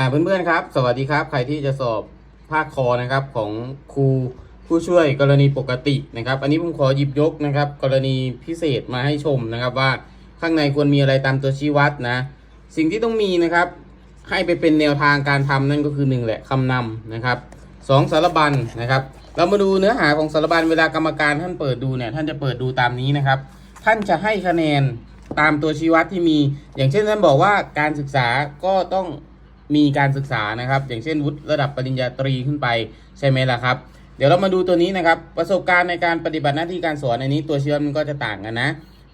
อ่าเพื่อนๆครับ สวัสดีครับ ใครที่จะสอบภาคคอนะครับของครูผู้ช่วยกรณีปกตินะครับ อันนี้ผมขอหยิบยกนะครับ กรณีพิเศษมาให้ชมนะครับว่าข้างในควรมีอะไรตามตัวชี้วัดนะ สิ่งที่ต้องมีนะครับ ให้ไปเป็นแนวทางการทำนั่นก็คือหนึ่งแหละคำนำนะครับสองสารบัญนะครับ เรามาดูเนื้อหาของสารบัญเวลากรรมการท่านเปิดดูเนี่ยท่านจะเปิดดูตามนี้นะครับ ท่านจะให้คะแนนตามตัวชี้วัดที่มี อย่างเช่นท่านบอกว่าการศึกษาก็ต้อง มีการศึกษานะครับ อย่างเช่นวุฒิระดับปริญญาตรีขึ้นไปใช่ไหมล่ะครับ เดี๋ยวเรามาดูตัวนี้นะครับ ประสบการณ์ในการปฏิบัติหน้าที่การสอนในนี้ ตัวเชี้วัดมันก็จะต่างกันนะ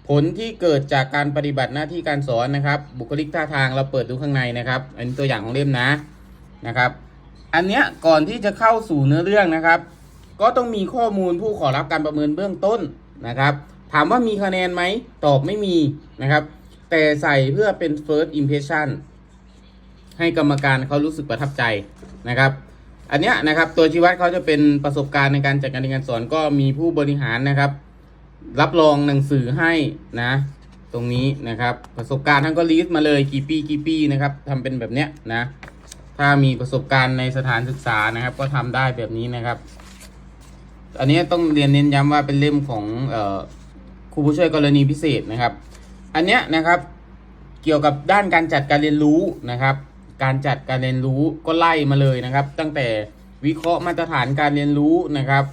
ผลที่เกิดจากการปฏิบัติหน้าที่การสอนนะครับ บุคลิกท่าทางเราเปิดดูข้างในนะครับ อันนี้ตัวอย่างของเล่มนะนะครับ อันเนี้ยก่อนที่จะเข้าสู่เนื้อเรื่องนะครับ ก็ต้องมีข้อมูลผู้ขอรับการประเมินเบื้องต้นนะครับ ถามว่ามีคะแนนไหมตอบไม่มีนะครับ แต่ใส่เพื่อเป็น first impression ให้กรรมการเขารู้สึกประทับใจนะครับ อันเนี้ยนะครับตัวชี้วัดเขาจะเป็นประสบการณ์ในการจัดการเรียนการสอนก็มีผู้บริหารนะครับ รับรองหนังสือให้นะตรงนี้นะครับประสบการณ์ท่านก็ลิสต์มาเลยกี่ปีกี่ปีนะครับทำเป็นแบบเนี้ยนะถ้ามีประสบการณ์ในสถานศึกษานะครับ ก็ทำได้แบบนี้นะครับ อันนี้ต้องเรียนเน้นย้ำว่าเป็นเล่มของออครูผู้ช่วยกรณีพิเศษนะครับ อันเนี้ยนะครับเกี่ยวกับด้านการจัดการเรียนรู้นะครับ การจัดการเรียนรู้ก็ไล่มาเลยนะครับ ตั้งแต่วิเคราะห์มาตรฐานการเรียนรู้นะครับ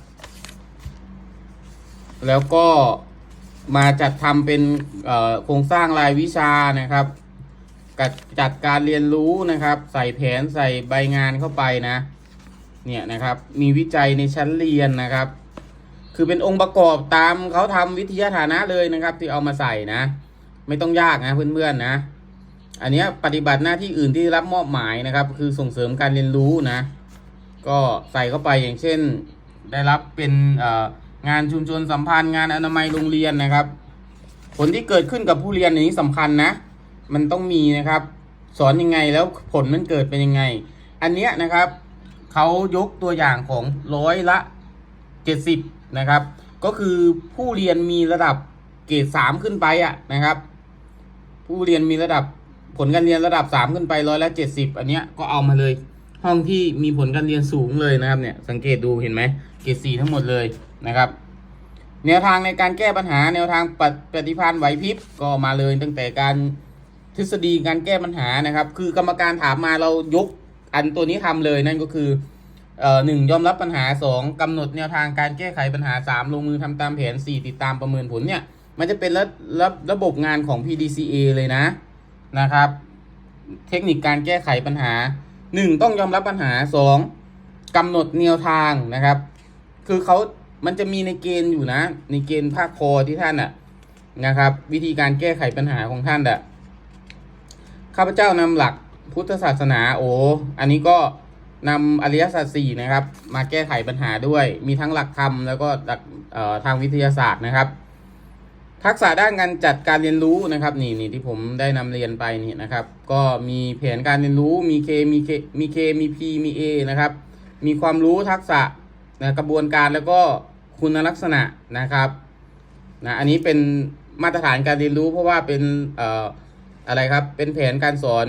แล้วก็มาจัดทำเป็นโครงสร้างรายวิชานะครับจัดการเรียนรู้นะครับ ใส่แผนใส่ใบงานเข้าไปนะเนี่ยนะครับมีวิจัยในชั้นเรียนนะครับ คือเป็นองค์ประกอบตามเขาทำวิทยาฐานะเลยนะครับ ที่เอามาใส่นะ ไม่ต้องยากนะเพื่อนๆนะ อันนี้ปฏิบัติหน้าที่อื่นที่รับมอบหมายนะครับ คือส่งเสริมการเรียนรู้นะ ก็ใส่เข้าไปอย่างเช่น ได้รับเป็นงานชุมชนสัมพันธ์งานอนามัยโรงเรียนนะครับ ผลที่เกิดขึ้นกับผู้เรียนอันนี้สำคัญนะ มันต้องมีนะครับ สอนยังไงแล้วผลมันเกิดเป็นยังไง อันเนี้ยนะครับเขายกตัวอย่างของร้อยละเจ็ดสิบนะครับ ก็คือผู้เรียนมีระดับเกรดสามขึ้นไปอะนะครับ ผู้เรียนมีระดับ ผลการเรียนระดับสามขึ้นไปร้อยละเจ็ดสิบอันเนี้ยก็เอามาเลย ห้องที่มีผลการเรียนสูงเลยนะครับเนี่ยสังเกตดูเห็นไหมเกรดสี่ทั้งหมดเลยนะครับ แนวทางในการแก้ปัญหาแนวทางปฏิปฏิพันธ์ไหวพริบก็มาเลยตั้งแต่การทฤษฎีการแก้ปัญหานะครับ คือกรรมการถามมาเรายกอันตัวนี้ทำเลยนั่นก็คือหนึ่งยอมรับปัญหาสองกำหนดแนวทางการแก้ไขปัญหาสามลงมือทำตามแผนสี่ติดตามประเมินผลเนี่ย มันจะเป็นระระระบบงานของ PDCA เลยนะ นะครับ เทคนิคการแก้ไขปัญหาหนึ่งต้องยอมรับปัญหาสองกำหนดแนวทางนะครับ คือเขามันจะมีในเกณฑ์อยู่นะ ในเกณฑ์ภาคคอที่ท่านอะนะครับ วิธีการแก้ไขปัญหาของท่านอะข้าพเจ้านำหลักพุทธศาสนาโอ้อันนี้ก็นำอริยสัจสี่นะครับ มาแก้ไขปัญหาด้วย มีทั้งหลักธรรมแล้วก็หลักทางวิทยาศาสตร์นะครับ ทักษะด้านการจัดการเรียนรู้นะครับนี่นี่ที่ผมได้นำเรียนไปนี่นะครับ ก็มีแผนการเรียนรู้มี K มี K มี K มี P มี A นะครับ มีความรู้ทักษะนะกระบวนการแล้วก็คุณลักษณะนะครับนะอันนี้เป็นมาตรฐานการเรียนรู้ เพราะว่าเป็นเอ่ออะไรครับเป็นแผนการสอน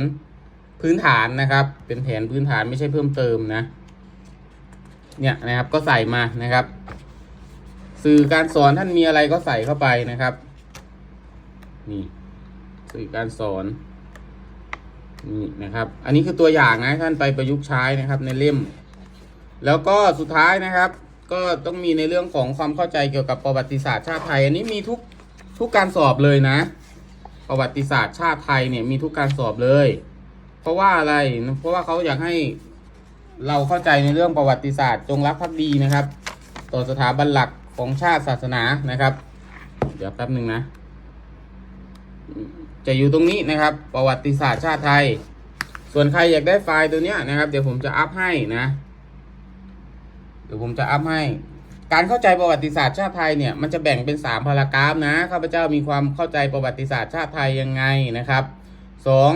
พื้นฐานนะครับ เป็นแผนพื้นฐานไม่ใช่เพิ่มเติมนะเนี่ยนะครับก็ใส่มานะครับ สื่อการสอนท่านมีอะไรก็ใส่เข้าไปนะครับ นี่สื่อการสอนนี่นะครับ อันนี้คือตัวอย่างนะท่านไปประยุกต์ใช้นะครับ ในเล่ม แล้วก็สุดท้ายนะครับ ก็ต้องมีในเรื่องของความเข้าใจเกี่ยวกับประวัติศาสตร์ชาติไทย อันนี้มีทุกทุกการสอบเลยนะ ประวัติศาสตร์ชาติไทยเนี่ยมีทุกการสอบเลย เพราะว่าอะไร เพราะว่าเขาอยากให้เราเข้าใจในเรื่องประวัติศาสตร์จงรักภักดีนะครับ ต่อสถาบันหลัก ของชาติศาสนานะครับ เดี๋ยวแป๊บหนึ่งนะ จะอยู่ตรงนี้นะครับ ประวัติศาสตร์ชาติไทย ส่วนใครอยากได้ไฟล์ตัวเนี้ยนะครับ เดี๋ยวผมจะอัพให้นะ เดี๋ยวผมจะอัพให้ การเข้าใจประวัติศาสตร์ชาติไทยเนี่ยมันจะแบ่งเป็นสามพารากราฟนะข้าพเจ้ามีความเข้าใจประวัติศาสตร์ชาติไทยยังไงนะครับสอง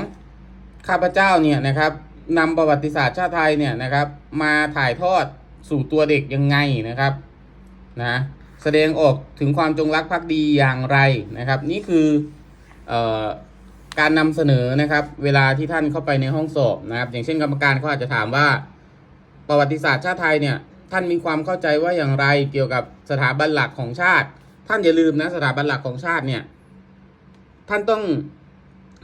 ข้าพเจ้าเนี่ยนะครับนำประวัติศาสตร์ชาติไทยเนี่ยนะครับ มาถ่ายทอดสู่ตัวเด็กยังไงนะครับ นะแสดงออกถึงความจงรักภักดีอย่างไรนะครับ นี่คือออการนำเสนอนะครับ เวลาที่ท่านเข้าไปในห้องสอบนะครับ อย่างเช่นกรรมการเขาอาจจะถามว่า ประวัติศาสตร์ชาติไทยเนี่ยท่านมีความเข้าใจว่าอย่างไรเกี่ยวกับสถาบันหลักของชาติ ท่านอย่าลืมนะสถาบันหลักของชาติเนี่ยท่านต้อง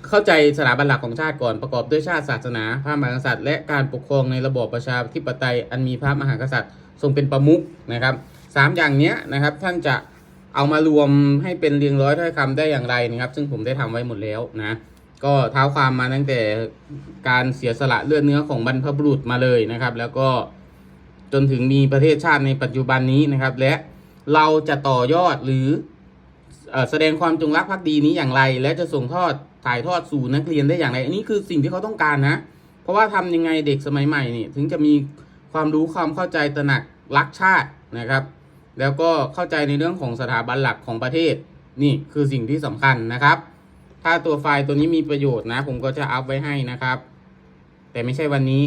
เข้าใจสถาบันหลักของชาติก่อนประกอบด้วยชาติศาสนาพระมหากษัตริย์และการปกครองในระบอบประชาธิปไตยอันมีพระมหากษัตริย์ทรงเป็นประมุขนะครับ สามอย่างเนี้ยนะครับ ท่านจะเอามารวมให้เป็นเรียงร้อยถ้อยคำได้อย่างไรนะครับ ซึ่งผมได้ทำไว้หมดแล้วนะ ก็เท้าความมาตั้งแต่การเสียสละเลือดเนื้อของบรรพบุรุษมาเลยนะครับ แล้วก็จนถึงมีประเทศชาติในปัจจุบันนี้นะครับ และเราจะต่อยอดหรือเอ่อแสดงความจงรักภักดีนี้อย่างไร และจะส่งทอดถ่ายทอดสู่นักเรียนได้อย่างไร อันนี้คือสิ่งที่เขาต้องการนะ เพราะว่าทำยังไงเด็กสมัยใหม่นี่ถึงจะมีความรู้ความเข้าใจตระหนักรักชาตินะครับ แล้วก็เข้าใจในเรื่องของสถาบันหลักของประเทศ นี่คือสิ่งที่สำคัญนะครับ ถ้าตัวไฟล์ตัวนี้มีประโยชน์นะ ผมก็จะอัพไว้ให้นะครับ แต่ไม่ใช่วันนี้